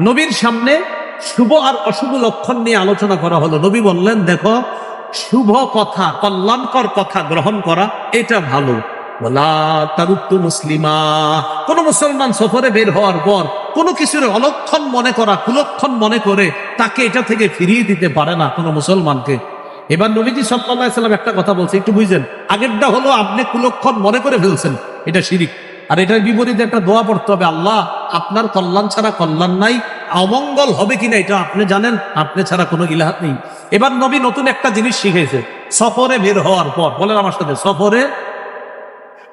নবীর সামনে শুভ আর অশুভ লক্ষণ নিয়ে আলোচনা করা হলো। নবী বললেন, দেখো, শুভ কথা, কল্যাণকর কথা গ্রহণ করা, এটা ভালো। মুসলিমা। কোন মুসলমান সফরে বের হওয়ার পর কোনো কিছুর অলক্ষণ মনে করা, কুলক্ষণ মনে করে তাকে এটা থেকে ফিরিয়ে দিতে পারে না কোনো মুসলমানকে। এবার নবীজি সাল্লাম একটা কথা বলছে, একটু বুঝছেন আগেরটা হলো, আপনি কুলক্ষণ মনে করে ফেলছেন, এটা শিরিক। আর এটার বিপরীতে একটা দোয়া পড়তে হবে, আল্লাহ আপনার কল্যাণ ছাড়া কল্যাণ নাই, অমঙ্গল হবে কিনা এটা আপনি জানেন, আপনি ছাড়া কোনো ইলাহাত নেই। এবার নবী নতুন একটা জিনিস শিখেছে, সফরে বের হওয়ার পর, বলেন আমার সাথে, সফরে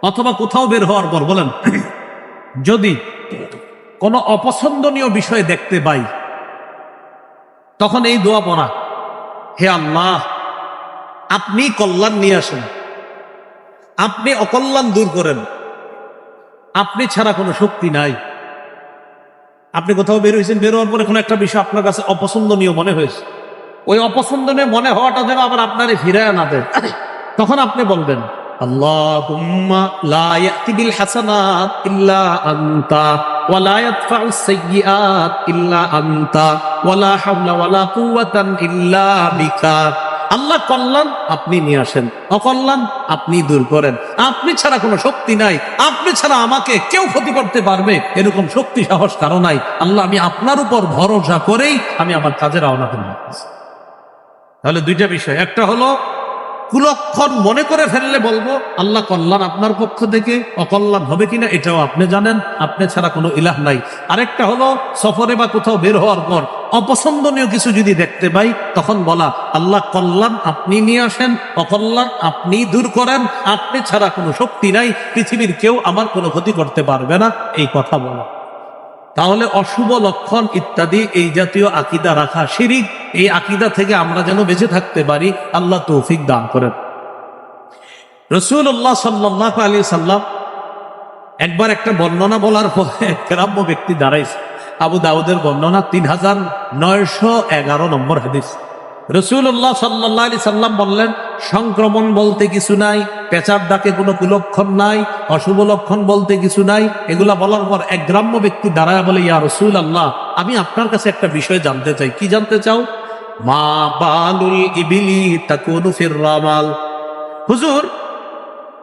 অথবা কোথাও বের হওয়ার পর, বলেন, যদি কোনো অপছন্দনীয় বিষয় দেখতে পাই, তখন এই দোয়া পড়া, হে আল্লাহ, আপনি কল্যাণ নিয়ে আসেন, আপনি অকল্যাণ দূর করেন, আপনি ছাড়া কোনো শক্তি নাই। আপনি কোথাও বের হয়েছেন বের হওয়ার পরে কোনো একটা বিষয় আপনার কাছে অপছন্দনীয় মনে হয়েছে। ওই অপছন্দনীয় মনে হওয়াটা যেন আবার আপনারে ফিরায় না দেন তখন আপনি বলবেন, আল্লাহুম্মা আল্লাহ কল্যাণ আপনি নিয়ে আসেন, অকল্যাণ আপনি দূর করেন। আপনি ছাড়া কোনো শক্তি নাই, আপনি ছাড়া আমাকে কেউ ক্ষতি করতে পারবে, এরকম শক্তি, সাহস কারও নাই। আল্লাহ, আমি আপনার উপর ভরসা করেই আমি আমার কাজে রওনা দিলাম। তাহলে দুইটা বিষয়। একটা হলো, কুলক্ষণ মনে করে ফেললে বলব, আল্লাহ কল্যাণ আপনার পক্ষ থেকে, অকল্যাণ হবে কিনা এটাও আপনি জানেন, আপনি ছাড়া কোনো ইলাহ নাই। আরেকটা হলো, সফরে বা কোথাও বের হওয়ার পর অপছন্দনীয় কিছু যদি দেখতে পাই, তখন বলা, আল্লাহ কল্যাণ আপনি নিয়ে আসেন, অকল্যাণ আপনি দূর করেন, আপনি ছাড়া কোনো শক্তি নাই, পৃথিবীর কেউ আমার কোনো ক্ষতি করতে পারবে না, এই কথা বলা। তাহলে অশুভ লক্ষণ ইত্যাদি, এই জাতীয় আকিদা রাখা শিরিক, এই আকিদা থেকে আমরা যেন বেঁচে থাকতে পারি, আল্লাহ তৌফিক দান করেন। রসুল্লাহ সাল্লাহ আলী সাল্লাম, একবার একটা বর্ণনা বলার পরে গ্রাম্য ব্যক্তি দাঁড়াইছে। আবু দাউদের বর্ণনা তিন হাজার নয়শো এগারো নম্বর হাদিস। রসুল্লাহ সাল্লাহ আলি সাল্লাম বললেন, সংক্রমণ বলতে কিছু নাই, পেঁচার ডাকে কোনো কুলক্ষণ নাই, অশুভ লক্ষণ বলতে কিছু নাই। এগুলা বলার পর এক গ্রাম্য ব্যক্তি দাঁড়ায় বলে, ইয়া রসুল আল্লাহ আমি আপনার কাছে একটা বিষয় জানতে চাই। কি জানতে চাও? মা বালুল ইবিলি তাকুনু ফির রামাল। হুজুর,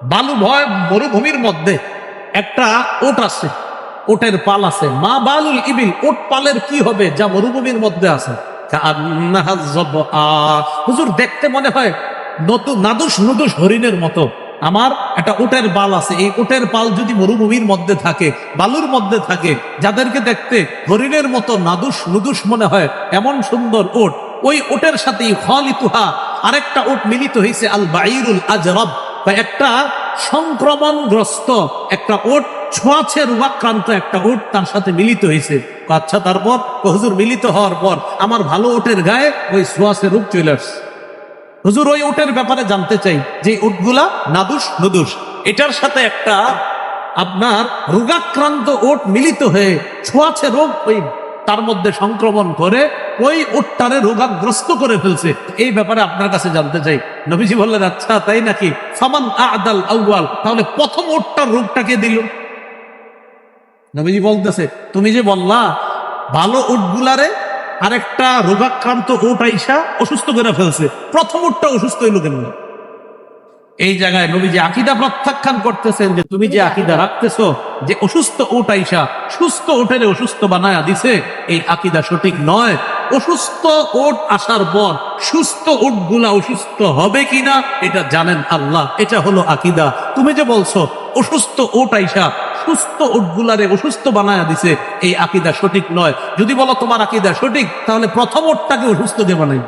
বালু ভয় মরুভূমির মধ্যে একটা ওট আছে। ওটের পাল আছে। মা বালুল ইবিল ওট পালের কি হবে যা মরুভূমির মধ্যে আছে? হুজুর, দেখতে মনে হয় নতুন নাদুস নুদুস হরিণের মতো। আমার একটা উটের পাল আছে। এই উটের পাল যদি মরুভূমির মধ্যে থাকে, বালুর মধ্যে থাকে, যাদেরকে দেখতে হরিণের মতো নাদুস নুদুস মনে হয়, এমন সুন্দর উট, ওই উটের সাথেই খলিতুহা আরেকটা উট মিলিত হয়েছে আল বাইরুল আজরব। বা একটা সংক্রমণগ্রস্ত একটা ওট ছোঁয়াছে রোগাক্রান্ত একটা ওট তার সাথে মিলিত হয়েছে। আচ্ছা তারপর? হুজুর, মিলিত হওয়ার পর আমার ভালো ওটের গায়ে ওই ছোঁয়াছে রোগ চলে আসছে। হুজুর, ওই ওটের ব্যাপারে জানতে চাই, যে উটগুলা নাদুস নুদুস। এটার সাথে একটা আপনার রোগাক্রান্ত ওট মিলিত হয়ে ছোঁয়াছে রোগ ওই তার মধ্যে সংক্রমণ করে, ওই ওটটারে রোগাগ্রস্ত করে ফেলছে। এই ব্যাপারে আপনার কাছে জানতে চাই। নবীজি বললেন আচ্ছা তাই নাকি? সামান আদাল আউয়াল। তাহলে প্রথম ওটটার রোগটাকে দিল? নবীজি বলতেছে, তুমি যে বললা, ভালো উটগুলারে আরেকটা রোগাক্রান্ত উট আইসা অসুস্থ করে ফেলছে। প্রথম উটটা অসুস্থ হইল কেন এই জায়গায় নবী যে আকিদা প্রত্যাখ্যান করতেছেন যে, তুমি যে আকিদা রাখতেছো, যে অসুস্থ উট আইসা সুস্থ উঠের অসুস্থ বানায়া দিছে, এই আকিদা সঠিক নয়। অসুস্থ ওট আসার পর সুস্থ উটগুলা অসুস্থ হবে কিনা, এটা জানেন আল্লাহ। এটা হলো আকিদা। তুমি যে বলছো, অসুস্থ ওট আইসা সুস্থ উটগুলারে অসুস্থ বানায়া দিছে, এই আকিদা সঠিক নয়। যদি বলো তোমার আকিদা সঠিক, তাহলে প্রথম ওটটাকে অসুস্থ কে বানাই।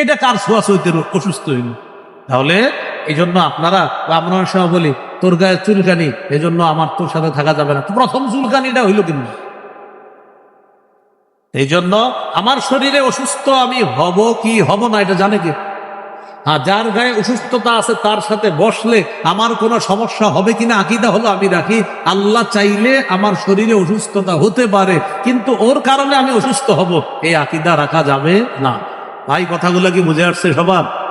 এটা কার ছোঁয়া সইতে অসুস্থ হইল? তাহলে এই জন্য আপনারা আমরা অনেক সময় বলি, তোর গায়ে চুলকানি এই জন্য আমার তোর সাথে থাকা যাবে না। প্রথম চুলকানিটা হইল কিন্তু। এই জন্য আমার শরীরে অসুস্থ আমি হব কি হব না, এটা জানে কি? হ্যাঁ যার গায়ে অসুস্থতা আছে, তার সাথে বসলে আমার কোনো সমস্যা হবে কিনা আকিদা হলো আমি রাখি। আল্লাহ চাইলে আমার শরীরে অসুস্থতা হতে পারে, কিন্তু ওর কারণে আমি অসুস্থ হব। এই আকিদা রাখা যাবে না। ভাই, কথাগুলো কি বুঝে আসছে সবার?